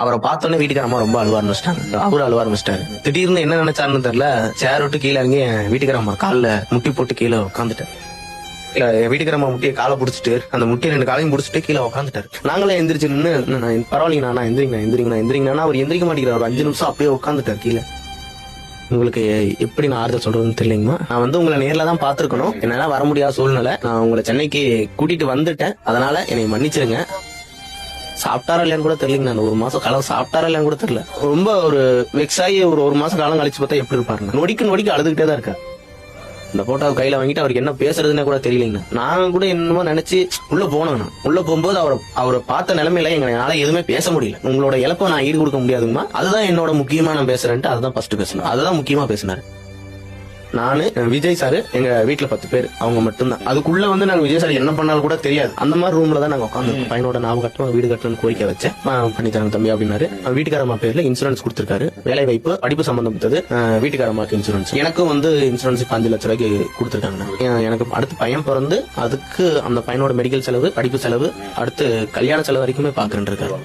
அவரை பார்த்தோன்னே வீட்டுக்காரம்மா ரொம்ப அழுவ ஆரம்பிச்சிட்டாங்க. அவரும் அழுவ ஆரம்பிச்சிட்டாரு. திடீர்னு என்ன நினைச்சாருன்னு தெரியல சேர் விட்டு கீழே இறங்கி என் வீட்டுக்காரம்மா காலில் முட்டி போட்டு கீழே உட்காந்துட்டேன் இல்ல வீட்டுக்கார வீட்டுக்காரம்மா முட்டியை காலை புடிச்சிட்டு அந்த முட்டியை ரெண்டு காலையும் புடிச்சிட்டு கீழே உட்காந்துட்டாரு நாங்களே எந்திரிச்சு நின்று நான் பரவாயில்லைங்கண்ணா நான் எந்திரிங்கண்ணா எந்திரிங்கண்ணா எந்திரிங்கண்ணா அவர் எந்திரிக்க மாட்டேங்கிறார். ஒரு அஞ்சு நிமிஷம் அப்படியே உட்காந்துட்டார் கீழே. உங்களுக்கு எப்படி நான் ஆறுதல் சொல்றதுன்னு தெரியலங்கம்மா. நான் வந்து உங்களை நேரில் தான் பாத்துருக்கணும் என்னால வர முடியாத சூழ்நிலை. நான் உங்களை சென்னைக்கு கூட்டிட்டு வந்துட்டேன். அதனால என்னை மன்னிச்சிருங்க. சாப்பிட்டாரா இல்லையான்னு கூட தெரியலங்க நான். ஒரு மாசம் காலம் சாப்பிட்டாரா இல்லையான்னு கூட தெரியல. ரொம்ப ஒரு வெக்ஸ் ஆகி ஒரு ஒரு மாசம் காலம் கழிச்சு பார்த்தா எப்படி இருப்பாருங்க நொடிக்கு நொடிக்கு அழுதுகிட்டே தான் இருக்காரு. இந்த போட்டோ கையில வாங்கிட்டு அவருக்கு என்ன பேசுறதுன்னு கூட தெரியலங்க. நான் கூட என்னமோ நினைச்சு உள்ள போனேன் நான். உள்ள போகும்போது அவரை அவரை பார்த்த நிலைமையில எங்களால எதுவுமே பேச முடியல. உங்களோட இழப்பை நான் ஈடு கொடுக்க முடியாதுமா அதுதான் என்னோட முக்கியமா நான் பேசுறேன்ட்டு அதுதான் ஃபர்ஸ்ட் பேசணும் அதுதான் முக்கியமா பேசினாரு. நானு விஜய் சார் எங்க வீட்டுல பத்து பேர். அவங்க மட்டும்தான். அதுக்குள்ள வந்து நாங்க விஜய் சார் என்ன பண்ணாலும் கூட தெரியாது. அந்த மாதிரி ரூம்ல தான் நாங்க உட்காந்து பையனோட ஞாபகம் கட்டணும் வீடு கட்டணும்னு கோரிக்கை வச்சேன். ஆ, பண்ணி தரேன் தம்பி அப்படின்னாரு. அவன் வீட்டுக்காரம்மா பேர்ல இன்சூரன்ஸ் கொடுத்திருக்காரு. வேலை வாய்ப்பு படிப்பு சம்பந்தப்பட்டது. ஆ, வீட்டுக்காரம்மாக்கு இன்சூரன்ஸ் எனக்கும் வந்து இன்சூரன்ஸ் அஞ்சு லட்ச ரூபாய்க்கு கொடுத்திருக்காங்க எனக்கு அடுத்து பையன் பிறந்து அதுக்கு அந்த பையனோட மெடிக்கல் செலவு படிப்பு செலவு அடுத்து கல்யாண செலவு வரைக்குமே பாக்குறேன் இருக்காரு.